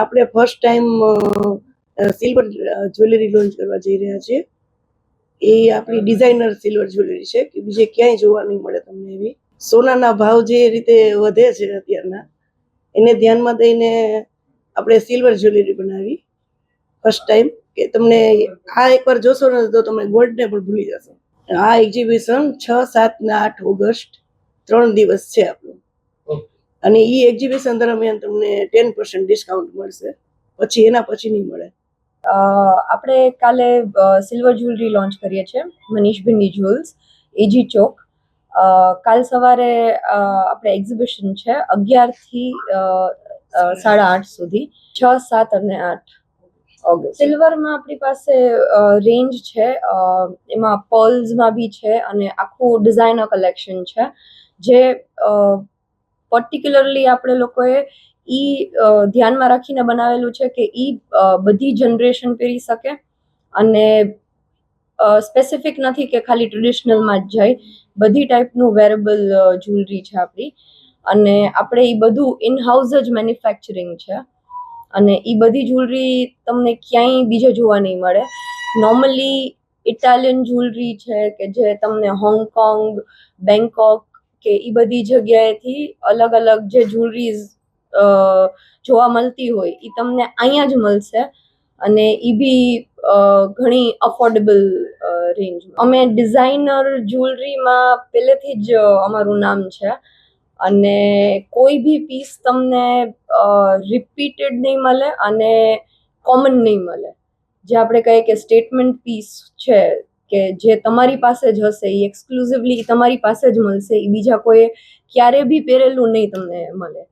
આપણે first time silver jewellery launch કરવા જઈ રહ્યા છીએ. એ આપણી ડિઝાઇનર સિલ્વર જ્વેલરી છે કે બીજે ક્યાંય જોવા નહીં મળે તમને એવી. સોનાના ભાવ જે રીતે વધે છે અત્યારના એને ધ્યાનમાં દઈને આપણે સિલ્વર જ્વેલરી બનાવી. ફર્સ્ટ ટાઈમ કે તમને આ એકવાર જોશો ને તો તમે ગોલ્ડને પણ ભૂલી જશો. આ એક્ઝિબિશન છ સાત ને આઠ ઓગસ્ટ ત્રણ દિવસ છે આપણું. અને એ એક્ઝિબિશન દરમિયાન તમને ટેન પર્સન્ટ ડિસ્કાઉન્ટ મળશે. પછી એના પછી નહીં મળે. આપણે કાલે સિલ્વર જ્વેલરી લોન્ચ કરીએ છીએ મનીષ ભિંડી જ્વેલ્સ એજી ચોક. કાલ સવારે આપણે એક્ઝિબિશન છે અગિયારથી સાડા આઠ સુધી. છ સાત અને આઠ ઓગસ્ટ. સિલ્વરમાં આપણી પાસે રેન્જ છે એમાં પર્લ્સમાં બી છે અને આખું ડિઝાઇનર કલેક્શન છે. જે પર્ટિક્યુલરલી આપણે લોકોએ ઈ ધ્યાનમાં રાખીને બનાવેલું છે કે એ બધી જનરેશન પહેરી શકે અને સ્પેસિફિક નથી કે ખાલી ટ્રેડિશનલમાં જ જાય. બધી ટાઈપનું વેરેબલ જ્વેલરી છે આપણી. અને આપણે એ બધું ઇન હાઉસ જ મેન્યુફેક્ચરિંગ છે. અને એ બધી જ્વેલરી તમને ક્યાંય બીજે જોવા નહીં મળે. નોર્મલી ઇટાલિયન જ્વેલરી છે કે જે તમને હોંગકોંગ બેંકોક કે એ બધી જગ્યાએથી અલગ અલગ જે જ્વેલરીઝ જોવા મળતી હોય એ તમને અહીંયા જ મળશે. અને એ બી ઘણી અફોર્ડેબલ રેન્જ અમે ડિઝાઇનર જ્વેલરીમાં પહેલેથી જ અમારું નામ છે. અને કોઈ બી પીસ તમને રિપીટેડ નહીં મળે અને કોમન નહીં મળે. જે આપણે કહીએ કે સ્ટેટમેન્ટ પીસ છે કે જે તમારી પાસે જ હશે એ એક્સક્લુઝિવલી તમારી પાસે જ મળશે એ બીજા કોઈ ક્યારે બી પહેરેલું નહીં તમને મળે.